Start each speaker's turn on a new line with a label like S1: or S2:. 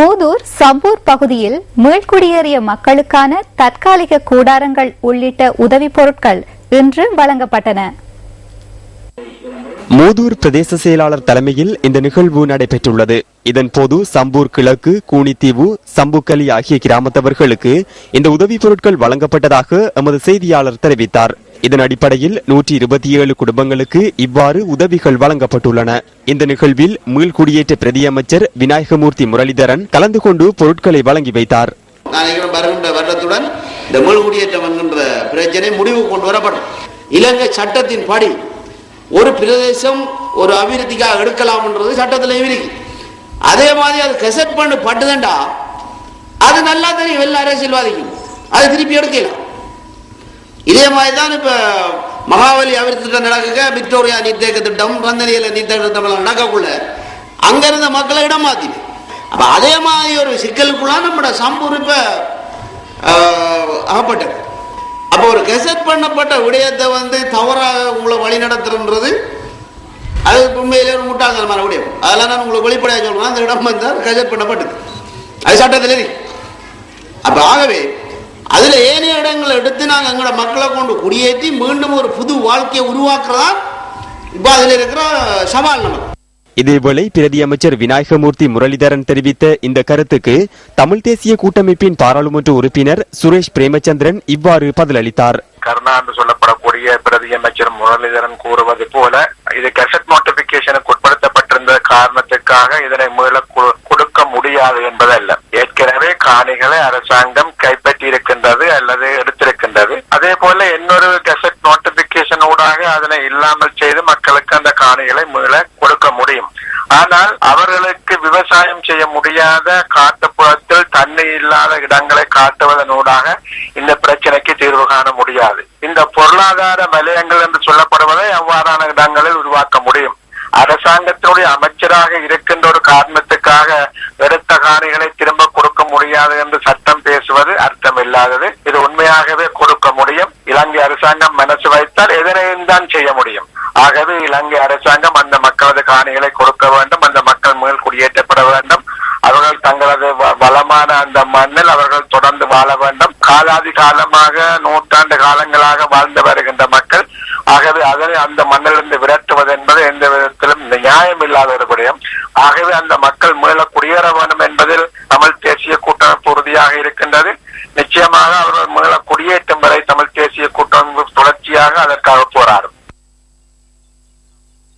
S1: மூதூர் சம்பூர் பகுதியில் மீள்குடியேறிய மக்களுக்கான தற்காலிக கூடாரங்கள் உள்ளிட்ட உதவிப் பொருட்கள் இன்று வழங்கப்பட்டன.
S2: மூதூர் பிரதேச செயலாளர் தலைமையில் இந்த நிகழ்வு நடைபெற்றுள்ளது. இதன் போது சம்பூர் கிழக்கு கூனித்தீவு சம்புக்கலி ஆகிய கிராமத்தவர்களுக்கு இந்த உதவிப் பொருட்கள் வழங்கப்பட்டதாக எமது செய்தியாளர் தெரிவித்தார். இதன் அடிப்படையில் நூற்றி இருபத்தி ஏழு குடும்பங்களுக்கு இவ்வாறு உதவிகள் வழங்கப்பட்டுள்ளன. இந்த நிகழ்வில் மீள்குடியேற்ற பிரதியமைச்சர் விநாயகமூர்த்தி முரளிதரன் கலந்து கொண்டு பொருட்களை வழங்கி வைத்தார்.
S3: வருகின்ற வருடத்துடன் இந்த மீள்குடியேற்றம் என்கின்ற பிரச்சனை முடிவு கொண்டு வரப்படும். இலங்கை சட்டத்தின் படி ஒரு பிரதேசம் ஒரு அபிவிருத்திக்காக எடுக்கலாம்ன்றது சட்டத்தில் இருக்கு. அதே மாதிரி அது கெசட் பண்ணு பட்டுதண்டா அது நல்லா தெரியும் எல்லா அரசியல்வாதிக்கும். அது திருப்பி எடுக்கலாம். இதே மாதிரி தான் இப்போ மகாவலி அபிவிருத்தி திட்டம் நடக்க விக்டோரியா நீர்த்தேக்க திட்டம் பந்தனியில் நீர்த்தேக்க திட்டம் நடக்கக்குள்ள. அங்கிருந்த மக்களை இடம் மாத்திது அப்போ அதே மாதிரி ஒரு சிக்கலுக்குள்ள நம்மளோட சம்பூர் இப்போ அகப்பட்டது அப்போ ஒரு கெசட் பண்ணப்பட்ட விடயத்தை வந்து தவறாக உங்களை வழி நடத்துறது அது உண்மையிலே ஒரு முட்டாள்தனமான விடயம். அதெல்லாம் நான் உங்களுக்கு வெளிப்படையாக சொல்றேன். அந்த இடம் வந்து கெசட் பண்ணப்பட்டது. அது சட்டத்தில் இருக்கு அப்ப ஆகவே அதுல ஏனைய இடங்களை எடுத்து நாங்கள் எங்களோட மக்களை கொண்டு குடியேற்றி மீண்டும் ஒரு புது வாழ்க்கையை உருவாக்குறதா இப்போ அதில் இருக்கிற சவால் நமக்கு.
S2: இதேவேளை பிரதியமைச்சர் விநாயகமூர்த்தி முரளிதரன் தெரிவித்த இந்த கருத்துக்கு தமிழ் தேசிய கூட்டமைப்பின் பாராளுமன்ற உறுப்பினர் சுரேஷ் பிரேமச்சந்திரன் இவ்வாறு பதிலளித்தார்.
S4: கருணா என்று சொல்லப்படக்கூடிய பிரதி அமைச்சர் முரளிதரன் கூறுவது போல இது கெசட் நோட்டிபிகேஷனுக்கு உட்படுத்தப்பட்டிருந்த காரணத்துக்காக இதனை மீள கொடுக்க முடியாது என்பதல்ல. ஏற்கனவே காணிகளை அரசாங்கம் கைப்பற்றி இருக்கின்றது அல்லது எடுத்து அதே போல இன்னொரு கெசட் நோட்டிபிகேஷன் ஊடாக அதனை இல்லாமல் அவர்களுக்கு அந்த காணிகளை மீள கொடுக்க முடியும். ஆனால் அவர்களுக்கு விவசாயம் செய்ய முடியாத காட்டுப்புறத்தில் தண்ணி இல்லாத இடங்களை காட்டுவதனூடாக இந்த பிரச்சனைக்கு தீர்வு காண முடியாது. இந்த பொருளாதார வலயங்கள் என்று சொல்லப்படுவதை அவ்வாறான இடங்களில் உருவாக்க முடியும். அரசாங்கத்தினுடைய அமைச்சராக இருக்கின்ற ஒரு காரணத்துக்காக எடுத்த காணிகளை திரும்ப கொடுக்க முடியாது என்று சட்டம் பேசுவது அர்த்தம் இல்லாதது இது உண்மையாகவே கொடுக்க முடியும். இலங்கை அரசாங்கம் மனசு வைத்தால் எதனையும் தான் செய்ய முடியும். ஆகவே இலங்கை அரசாங்கம் அந்த மக்களது காணிகளை கொடுக்க வேண்டும். அந்த மக்கள் மேல் குடியேற்றப்பட வேண்டும். அவர்கள் தங்களது வளமான அந்த மண்ணில் அவர்கள் தொடர்ந்து வாழ வேண்டும். காலாதி காலமாக நூற்றாண்டு காலங்களாக வாழ்ந்து வருகின்ற மக்கள் ஆகவே அதனை அந்த மண்ணிலிருந்து விரட்டுவது என்பது எந்த விதத்திலும் நியாயம் இல்லாத ஒரு விடயம். ஆகவே அந்த மக்கள் மேல குடியேற வேண்டும் என்பதில் தமிழ் தேசிய